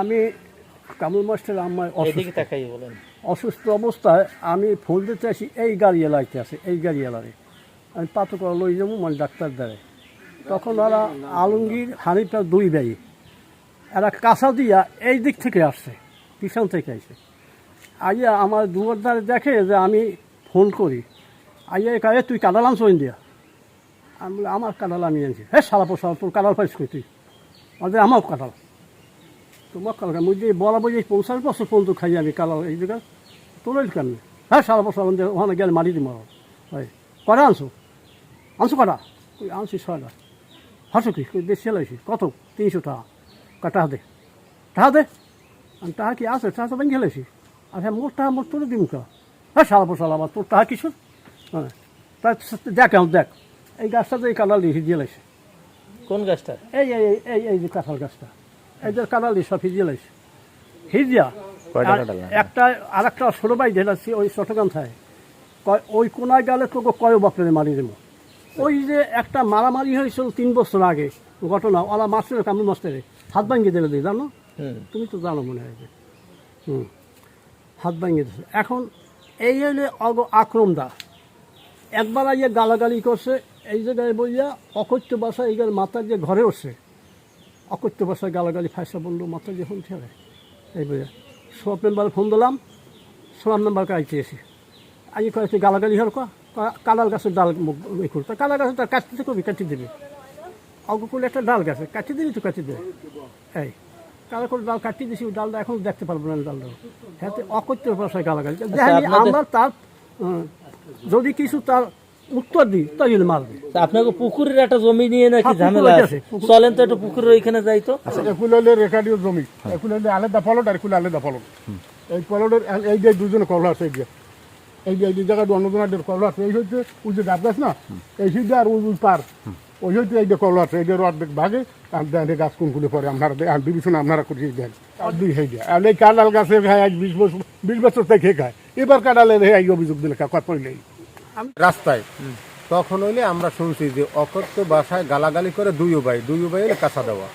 আমি কামরুল মাস্টার আমার অসুস্থ। বলেন। অসুস্থ অবস্থায় আমি ফোন দিতে আসি এই গাড়ি এলাইতে আছে এই গাড়ি এলারে আমি পাতো করে লই যাব মানে ডাক্তার দ্বারে। তখন ওরা আলমগীর হানিফা দুই ভাই এরা কাঁচা দিয়া এই দিক থেকে আসছে পিছন থেকে আসে আইয়া আমার দুয়ার দ্বারে দেখে যে আমি ফোন করি। আইয়া কাজে তুই কাদাল আনছো ইন্ডিয়া আমি বলি আমার কাদাল আমি আনছি। হ্যাঁ সারা পোষা তোর কাদাল পাইস তুই? আমাদের আমার কাদাল তোমার কাল মুই দিয়ে বলা বুঝি পঞ্চাশ বছর পর্যন্ত খাই আমি কালার এই জায়গা তোলে কেন হ্যাঁ সারা বছর আমাদের ওখানে গেলে মারি দিম। হয় কটা আনছো? আনছো কটা ওই আনছি ছয়টা। হাসো কি? বেশি লাইছি কত? তিনশো টাকা। কটা দে। টাকা দে। আমি টাকা কি আছে? টাকা তো ভেঙে লাইছি আর হ্যাঁ মোর টাকা মোর তোলে দিম কা? হ্যাঁ সারা বছর আবার তোর টাকা কিছু হ্যাঁ। তা দেখ এখন দেখ। এই গাছটাতে এই কালার দিয়ে দিয়ে লাইছে কোন গাছটা? এই এই এই- এই এই যে কাঁঠাল গাছটা। এই যে কাঁঠাল সব হিজিয়ে হিজিয়া? একটা আর একটা ছোটো ভাই ঢেলাচ্ছি ওই চট্টগ্রাম থাকে ওই কোনায় গেলে তোকে কয় বাপরে মারি দেবো? ওই যে একটা মারামারি হয়েছিল তিন বছর আগে ঘটনা ওরা মাস্টারে কামড় মাস্টারে হাত ভাঙিয়ে দেবে দিয়ে জানো? তুমি তো জানো মনে হয় হুম। হাত ভাঙিয়ে দিচ্ছে এখন এই হলে অগ আক্রম দা। একবার আইয়ে গালাগালি করছে এই জায়গায় বইয়া অকথ্য বাসা এই মাথার যে ঘরে উঠছে অকথ্য বাসায় গালাগালি ফাঁসা বলল মাথা যে ফোন ঠেলে এই বইয়া সব মেম্বারে ফোন দিলাম সোলাম মেম্বারকে আইতে এসে। আগে কয়েছে গালাগালি হল কা কালাল গাছের ডাল ই করতো কালাল গাছের ডাল কাটতে কবি কাটি দেবে। অল্প করলে একটা ডাল গাছে কাটি দিবি তো কাটি দেবে? এই কালো করে ডাল কাটিয়ে দিছি ওই ডালটা এখন দেখতে পারব না ডালটা। হ্যাঁ অকথ্য ভাষায় গালাগালি। দেখেনি আমরা তার যদি কিছু তার উত্তর দিই মারবে তা আপনাকে পুকুরের একটা জমি নিয়ে নাকি হ্যাঁ, ঝামেলা আছে, চলেন তো একটু পুকুরের ওইখানে যাই তো। একুল হলে রেখাডিও জমি একুল হলে আলাদা ফলট আর একুল আলাদা ফলট। এই ফলটের এই যে দুজনে কল আছে এই যে। এই যে এই কল আছে এই হচ্ছে ওই যে গাছ গাছ না? এই সিদ্ধে আর ওই ওই পার। ওই হচ্ছে এই যে কল আছে এই যে অর্ধেক ভাগে এই গাছ কোনগুলো পরে আপনারা আর বিবেচনা আপনারা করে দেন। আর দুই হয়ে যায়। আর এই কাঁঠাল গাছে খায় আজ বিশ বছর বিশ বছর থেকে খায়। এবার কাঁঠালের এই অভিযোগ দিলে কত পড়লেই রাস্তায়। তখন হইলে আমরা শুনছি যে অকথ্য ভাষায় গালাগালি করে দুই ভাই দুই ভাই হলে কাঁচা দেওয়া।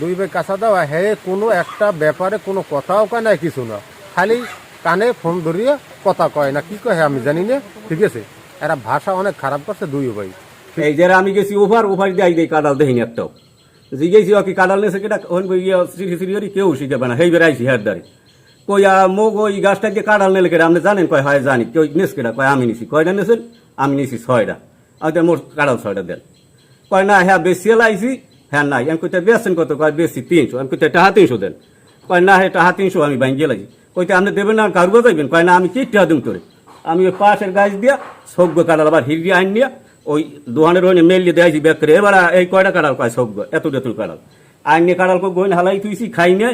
দুই ভাই কাঁচা দেওয়া হ্যাঁ কোনো একটা ব্যাপারে কোনো কথাও কয় না কিছু না। খালি কানে ফোন ধরিয়ে কথা কয় না কি কয় হ্যাঁ আমি জানি না। ঠিক আছে? এরা ভাষা অনেক খারাপ করছে দুই ভাই। এই যারা আমি গেছি ওভার ওভার দিয়ে দেই কাদাল দেখিনি একটাও জিগেছি কি কাদাল নেছে কেটা ইয়া সিরি করি কেউ শিখাবে না। হেই বেড়াইছি হের দাঁড়ি কই আ, মোগ ওই গাছটা দিয়ে কাদাল নেলে কেটা আপনি জানেন কয় হয়? জানি। কেউ নেস কেটা কয় আমি নিছি। কয়টা নেছেন? আমি নিছি ছয়টা আমি মোট কাদাল ছয়টা দেন। কয় না হ্যাঁ বেশি লাইছি। হ্যাঁ নাই। আমি কইতে বেচছেন কত? কয় বেশি তিনশো। আমি কইতে টাহা তিনশো দেন। কয় না হ্যাঁ টাহা তিনশো আমি ভাঙ্গিয়ে লাগি। কইতে আপনি দেবেন না কারুবা যাইবেন কয় না আমি কি টাহা দিন করে। আমি ওই পাশের গাছ দিয়া সজ্ঞ কাটাল আবার হিরি আইন নিয়া ওই দোকানের ওখানে মেল দিয়ে দেয়াইছি ব্যাগ করে এবার এই কয়টা কাটাল কয় সজ্ঞ এত এতুল কাটাল আইন নিয়ে কাটাল কো গোয়েন হালাই তুইছি খাই নিয়ে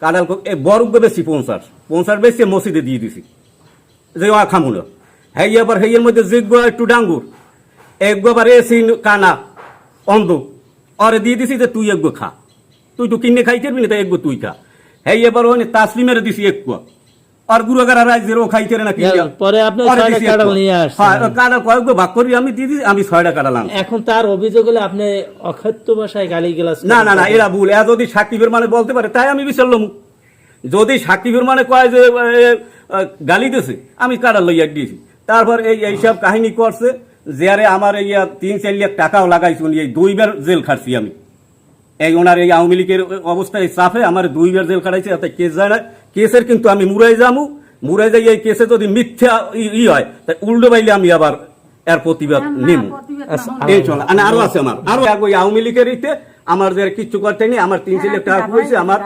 কাটাল কো এ বরফ বেশি পৌঁছার। পৌঁছার বেশি মসজিদে দিয়ে দিছি। যে ওয়া খামুলো হেই এবার হেয়ের মধ্যে যোগ্য একটু ডাঙ্গুর। একবার এসি কানা, অন্ধ। অরে দিয়ে দিছি যে তুই একগো খা। তুই তো কিনে খাই করবি না তাই একগো তুই খা। হেই এবার ওখানে তাসলিমের দিছি একগো। আর গুরুগারা রাইজের ও খাই করে না কি পরে আপনি ছয়টা একগো। নিয়ে আসছেন। হ্যাঁ, কাঁঠাল কয়েকগো ভাগ করি আমি দিয়ে দিছি আমি ছয়টা আনছি। এখন তার অভিযোগ হলে আপনি অখাদ্য ভাষায় গালি গেলাস না না না এরা ভুল। এরা যদি সাকিবের মানে বলতে পারে তাই আমি বিচারলাম যদি সাকিবের মানে কয় যে গালি দিছে আমি কাটা লইয়া দিয়েছি। তারপর এই এইসব কাহিনী করছে যে আরে আমার এই তিন চার লাখ টাকাও লাগাইছি এই দুইবার জেল খাটছি আমি। এই ওনার এই আওয়ামী লীগের অবস্থায় চাপে আমার দুইবার জেল খাটাইছে এত কেস যায় না কেসের কিন্তু আমি মুরাই যামু মুরাই যাই এই কেসে যদি মিথ্যা ই- হয় তাই উল্টো বাইলে আমি আবার এর প্রতিবাদ নিম। এই চল মানে আরও আছে আমার। আরও আওয়ামী লীগের ইতে আমার যে কিচ্ছু করতে নেই আমার তিন ছেলে লাখ টাকা হয়েছে আমার